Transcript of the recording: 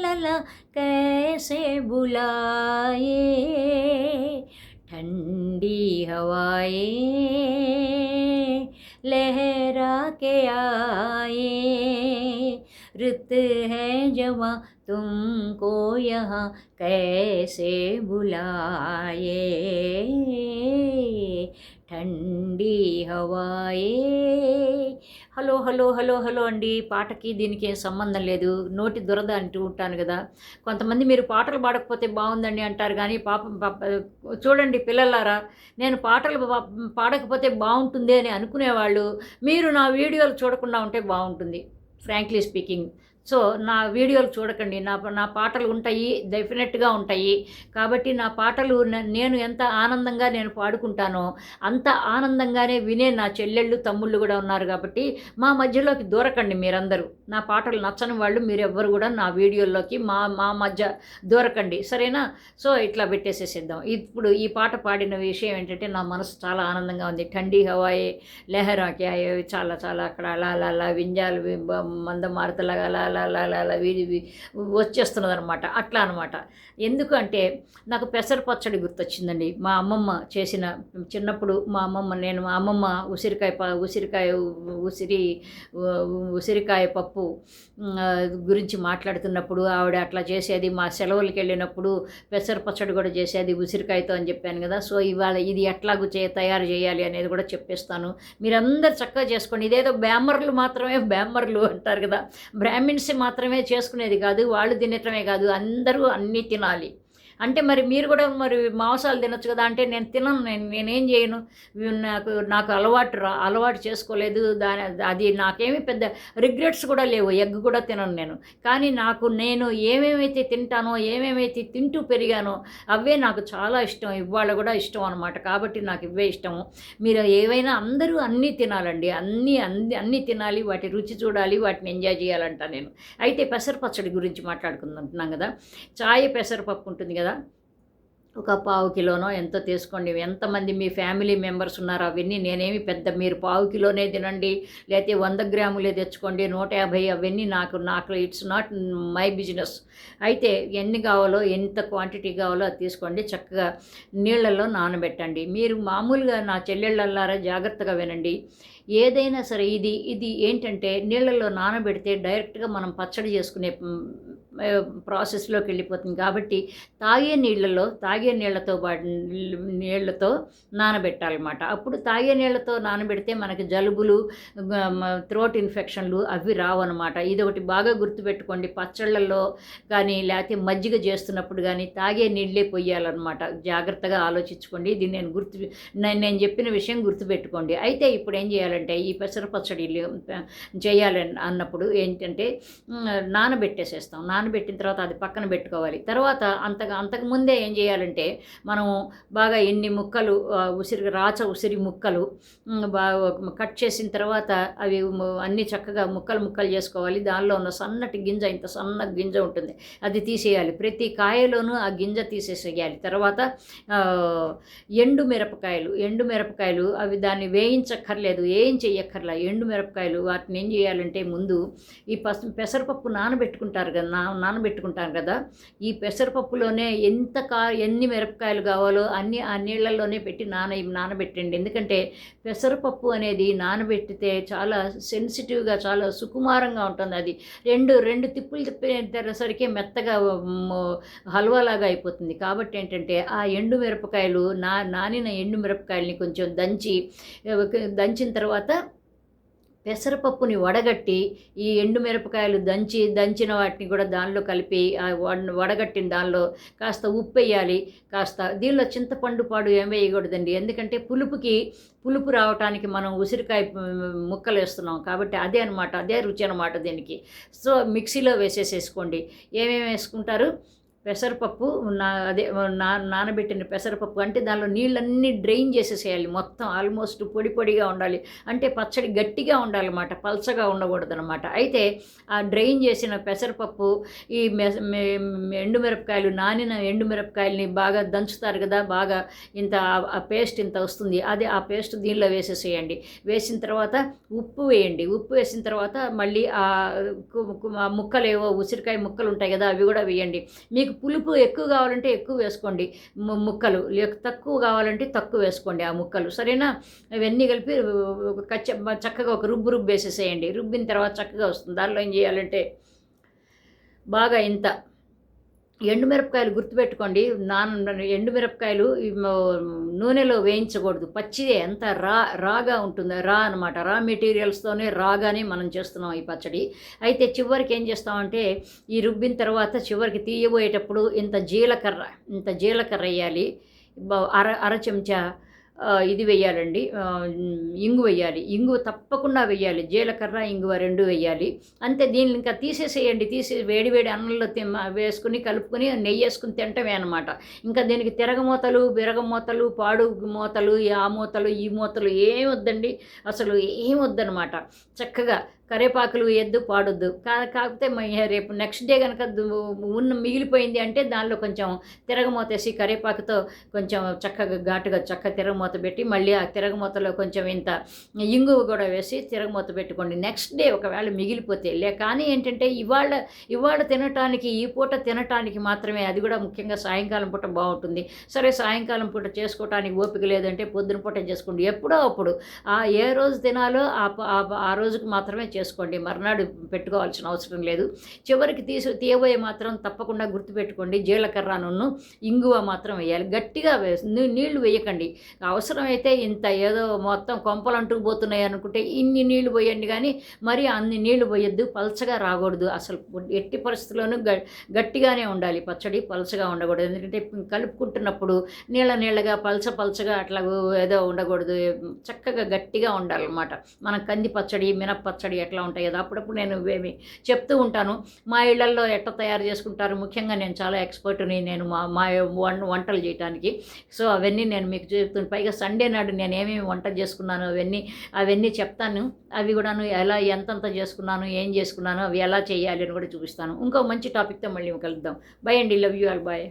ला ला कैसे बुलाए ठंडी हवाए लहरा के आए रुत है जवा तुमको यहाँ कैसे बुलाए ठंडी हवाएं హలో హలో హలో హలో అండి పాటకి దీనికి ఏం సంబంధం లేదు నోటి దురద అంటూ ఉంటాను కదా కొంతమంది మీరు పాటలు పాడకపోతే బాగుందండి అంటారు కానీ పాప పాప- చూడండి పిల్లలారా నేను పాటలు పా- పాడకపోతే బాగుంటుంది అని అనుకునేవాళ్ళు మీరు నా వీడియోలు చూడకుండా ఉంటే బాగుంటుంది frankly speaking సో నా వీడియోలు చూడకండి. నా నా పాటలు ఉంటాయి డెఫినెట్గా ఉంటాయి. కాబట్టి నా పాటలు నేను ఎంత ఆనందంగా నేను పాడుకుంటానో అంత ఆనందంగానే వినే నా చెల్లెళ్ళు తమ్ముళ్ళు కూడా ఉన్నారు కాబట్టి మా మధ్యలోకి దూరకండి మీరందరూ. నా పాటలు నచ్చని వాళ్ళు మీరు ఎవ్వరు కూడా నా వీడియోల్లోకి మా మా మధ్య దూరకండి. సరేనా? సో ఇట్లా పెట్టేసేసేద్దాం. ఇప్పుడు ఈ పాట పాడిన విషయం ఏంటంటే నా మనసు చాలా ఆనందంగా ఉంది. ఠండీ హవాయే లెహరాకి అయ్యే చాలా చాలా అక్కడ అలా అలా అలా వింజాలు మంద బ- అలా అలా అలా అలా అలా వీడి వచ్చేస్తున్నది అనమాట అట్లా అనమాట. ఎందుకంటే నాకు పెసర పచ్చడి గుర్తొచ్చిందండి. మా అమ్మమ్మ చేసిన చిన్నప్పుడు మా అమ్మమ్మ నేను మా అమ్మమ్మ ఉసిరికాయ ప ఉసిరికాయ ఉసిరి ఉసిరికాయ పప్పు గురించి మాట్లాడుతున్నప్పుడు ఆవిడ అట్లా చేసేది. మా సెలవులకి వెళ్ళినప్పుడు పెసర పచ్చడి కూడా చేసేది ఉసిరికాయతో అని చెప్పాను కదా. సో ఇవాళ ఇది ఎట్లాగూ చే తయారు చేయాలి అనేది కూడా చెప్పేస్తాను. మీరందరు చక్కగా చేసుకోండి. ఇదేదో బ్యామర్లు మాత్రమే బ్యామర్లు అంటారు కదా. బ్రాహ్మిన్స్ మాత్రమే చేసుకునేది కాదు వాళ్ళు తినటమే కాదు అందరూ అన్నీ తినాలి. అంటే మరి మీరు కూడా మరి మాంసాలు తినొచ్చు కదా అంటే నేను తినను నేను నేనేం చేయను? నాకు నాకు అలవాటు రా అలవాటు చేసుకోలేదు దాని అది నాకేమీ పెద్ద రిగ్రెట్స్ కూడా లేవు ఎగ్ కూడా తినను నేను. కానీ నాకు నేను ఏమేమైతే తింటానో ఏమేమైతే తింటూ పెరిగానో అవే నాకు చాలా ఇష్టం ఇవాళ కూడా ఇష్టం అనమాట కాబట్టి నాకు ఇవే ఇష్టము. మీరు ఏవైనా అందరూ అన్నీ తినాలండి. అన్నీ అన్ని అన్నీ తినాలి వాటి రుచి చూడాలి వాటిని ఎంజాయ్ చేయాలంట నేను. అయితే పెసర పచ్చడి గురించి మాట్లాడుకుంటున్నాం కదా. చాయ్ పెసరపప్పు ఉంటుంది కదా ఒక పావు కిలోనో ఎంతో తీసుకోండి. ఎంతమంది మీ ఫ్యామిలీ మెంబర్స్ ఉన్నారో అవన్నీ నేనేమి పెద్ద మీరు పావు కిలోనే తినండి లేకపోతే వంద గ్రాములే తెచ్చుకోండి నూట యాభై అవన్నీ నాకు నాకు ఇట్స్ నాట్ మై బిజినెస్ అయితే ఎన్ని కావాలో ఎంత క్వాంటిటీ కావాలో అది తీసుకోండి. చక్కగా నీళ్ళల్లో నానబెట్టండి. మీరు మామూలుగా నా చెల్లెళ్ళల్లారా జాగ్రత్తగా వినండి. ఏదైనా సరే ఇది ఇది ఏంటంటే నీళ్ళల్లో నానబెడితే డైరెక్ట్గా మనం పచ్చడి చేసుకునే ప్రాసెస్లోకి వెళ్ళిపోతుంది. కాబట్టి తాగే నీళ్ళలో తాగే నీళ్ళతో పాటు నీళ్ళతో నానబెట్టాలన్నమాట. అప్పుడు తాగే నీళ్ళతో నానబెడితే మనకి జలుబులు థ్రోట్ ఇన్ఫెక్షన్లు అవి రావన్నమాట. ఇది ఒకటి బాగా గుర్తుపెట్టుకోండి. పచ్చళ్ళల్లో కానీ లేకపోతే మజ్జిగ చేస్తున్నప్పుడు కానీ తాగే నీళ్ళే పొయ్యాలన్నమాట జాగ్రత్తగా ఆలోచించుకోండి. ఇది నేను గుర్తు నేను నేను చెప్పిన విషయం గుర్తుపెట్టుకోండి. అయితే ఇప్పుడు ఏం చేయాలంటే ఈ పెసర పచ్చడి చేయాలి అన్నప్పుడు ఏంటంటే నానబెట్టేసేస్తాం. నాన నానబెట్టిన తర్వాత అది పక్కన పెట్టుకోవాలి. తర్వాత అంతగా అంతకుముందే ఏం చేయాలంటే మనం బాగా ఎన్ని ముక్కలు ఉసిరి రాచ ఉసిరి ముక్కలు బాగా కట్ చేసిన తర్వాత అవి అన్ని చక్కగా ముక్కలు ముక్కలు చేసుకోవాలి. దానిలో ఉన్న సన్నటి గింజ ఇంత సన్న గింజ ఉంటుంది. అది తీసేయాలి. ప్రతి కాయలోనూ ఆ గింజ తీసేసేయాలి. తర్వాత ఎండు మిరపకాయలు ఎండు మిరపకాయలు అవి దాన్ని వేయించక్కర్లేదు ఏం చెయ్యక్కర్లా. ఎండు మిరపకాయలు వాటిని ఏం చేయాలంటే ముందు ఈ పస పెసరపప్పు నానబెట్టుకుంటారు కదా నానబెట్టుకుంటాం కదా. ఈ పెసరపప్పులోనే ఎంత కా ఎన్ని మిరపకాయలు కావాలో అన్ని ఆ నీళ్ళల్లోనే పెట్టి నాన నానబెట్టండి. ఎందుకంటే పెసరపప్పు అనేది నానబెట్టితే చాలా సెన్సిటివ్గా చాలా సుకుమారంగా ఉంటుంది అది. రెండు రెండు తిప్పులు తిప్పేసరికి మెత్తగా హల్వాలాగా అయిపోతుంది. కాబట్టి ఏంటంటే ఆ ఎండు మిరపకాయలు నా నానిన ఎండు మిరపకాయల్ని కొంచెం దంచి దంచిన తర్వాత పెసరపప్పుని వడగట్టి ఈ ఎండు మిరపకాయలు దంచి దంచిన వాటిని కూడా దానిలో కలిపి ఆ వడగట్టిన దానిలో కాస్త ఉప్పు వేయాలి కాస్త దీనిలో చింతపండు పాడు ఏం వేయకూడదండి. ఎందుకంటే పులుపుకి పులుపు రావటానికి మనం ఉసిరికాయ ముక్కలు వేస్తున్నాం కాబట్టి అదే అనమాట అదే రుచి అనమాట దీనికి. సో మిక్సీలో వేసేసేసుకోండి. ఏమేమి వేసుకుంటారు? పెసరపప్పు నా అదే నా నానబెట్టిన పెసరపప్పు అంటే దానిలో నీళ్ళన్నీ డ్రైన్ చేసేసేయాలి. మొత్తం ఆల్మోస్ట్ పొడి పొడిగా ఉండాలి. అంటే పచ్చడి గట్టిగా ఉండాలన్నమాట. పల్చగా ఉండకూడదు అనమాట అయితే ఆ డ్రైన్ చేసిన పెసరపప్పు ఈ ఎండుమిరపకాయలు నానిన ఎండుమిరపకాయలని బాగా దంచుతారు కదా బాగా ఇంత ఆ- పేస్ట్ ఇంత వస్తుంది. అది ఆ పేస్ట్ దీనిలో వేసేసేయండి. వేసిన తర్వాత ఉప్పు వేయండి. ఉప్పు వేసిన తర్వాత మళ్ళీ ఆ ముక్కలు ఏవో ఉసిరికాయ ముక్కలు ఉంటాయి కదా అవి కూడా వేయండి. మీకు పులుపు ఎక్కువ కావాలంటే ఎక్కువ వేసుకోండి. ముక్కలు. లేక తక్కువ కావాలంటే తక్కువ వేసుకోండి ఆ ముక్కలు. సరేనా? ఇవన్నీ కలిపి చక్కగా ఒక రుబ్బు రుబ్బు వేసేసేయండి రుబ్బిన తర్వాత చక్కగా వస్తుంది. దానిలో ఏం చేయాలంటే బాగా ఇంత ఎండుమిరపకాయలు గుర్తుపెట్టుకోండి. నాన ఎండుమిరపకాయలు నూనెలో వేయించకూడదు. పచ్చిదే ఎంత రా రాగా ఉంటుంది. రా అనమాట రా మెటీరియల్స్తోనే రాగానే మనం చేస్తున్నాం ఈ పచ్చడి. అయితే చివరికి ఏం చేస్తామంటే ఈ రుబ్బిన తర్వాత చివరికి తీయబోయేటప్పుడు ఇంత జీలకర్ర ఇంత జీలకర్ర వేయాలి. అర అర చెంచా ఇది వేయాలండి ఇంగు వేయాలి ఇంగు తప్పకుండా వేయాలి జీలకర్ర ఇంగువ రెండు వేయాలి అంతే దీన్ని ఇంకా తీసేసేయండి. తీసే వేడి వేడి అన్నంలో తిమ్మ వేసుకుని కలుపుకొని నెయ్యి వేసుకుని తింటమే అనమాట ఇంకా దీనికి తిరగమూతలు బిరగమూతలు పాడు మూతలు ఆ మూతలు ఈ మూతలు ఏం వద్దండి? అసలు ఏం వద్దనమాట చక్కగా కరేపాకులు వేయద్దు పాడొద్దు. కా కాకపోతే రేపు నెక్స్ట్ డే కనుక ఉన్న మిగిలిపోయింది అంటే దానిలో కొంచెం తిరగమూత వేసి కరేపాకుతో కొంచెం చక్కగా ఘాటుగా చక్క తిరగమూత పెట్టి మళ్ళీ ఆ తిరగమూతలో కొంచెం ఇంత ఇంగువ కూడా వేసి తిరగమూత పెట్టుకోండి. నెక్స్ట్ డే ఒకవేళ మిగిలిపోతే లే కానీ ఏంటంటే ఇవాళ ఇవాళ తినటానికి ఈ పూట తినటానికి మాత్రమే అది కూడా ముఖ్యంగా సాయంకాలం పూట బాగుంటుంది. సరే సాయంకాలం పూట చేసుకోవటానికి ఓపిక లేదంటే పొద్దున పూట చేసుకోండి. ఎప్పుడో అప్పుడు ఆ ఏ రోజు తినాలో ఆ రోజుకు ఆ రోజుకి మాత్రమే చేసుకోండి మర్నాడు పెట్టుకోవాల్సిన అవసరం లేదు. చివరికి తీసి తీయబోయే మాత్రం తప్పకుండా గుర్తుపెట్టుకోండి జీలకర్ర నున్ను ఇంగువ మాత్రం వేయాలి. గట్టిగా నీళ్ళు వేయకండి. అవసరమైతే ఇంత ఏదో మొత్తం కొంపలు అంటూ పోతున్నాయి అనుకుంటే ఇన్ని నీళ్ళు పోయండి కానీ మరి అన్ని నీళ్ళు పోయొద్దు పలచగా రాకూడదు. అసలు ఎట్టి పరిస్థితుల్లోనూ గ గట్టిగానే ఉండాలి పచ్చడి పలచగా ఉండకూడదు. ఎందుకంటే కలుపుకుంటున్నప్పుడు నీళ్ళ నీళ్ళగా పలచ పలచగా అట్లా ఏదో ఉండకూడదు. చక్కగా గట్టిగా ఉండాలన్నమాట. మన కంది పచ్చడి మినప పచ్చడి ఎట్లా ఉంటాయి? కదా అప్పుడప్పుడు నేను ఇవేమి చెప్తూ ఉంటాను. మా ఇళ్ళలో ఎట్లా తయారు చేసుకుంటారు? ముఖ్యంగా నేను చాలా ఎక్స్పర్ట్ని నేను మా మా వంటలు చేయడానికి సో అవన్నీ నేను మీకు చెప్తాను పైగా సండే నాడు నేను ఏమేమి వంట చేసుకున్నాను అవన్నీ అవన్నీ చెప్తాను. అవి కూడాను ఎలా ఎంతంత చేసుకున్నాను ఏం చేసుకున్నాను అవి ఎలా చేయాలి అని కూడా చూపిస్తాను. ఇంకో మంచి టాపిక్తో మళ్ళీ కలుద్దాం. బై అండి. Love you all bye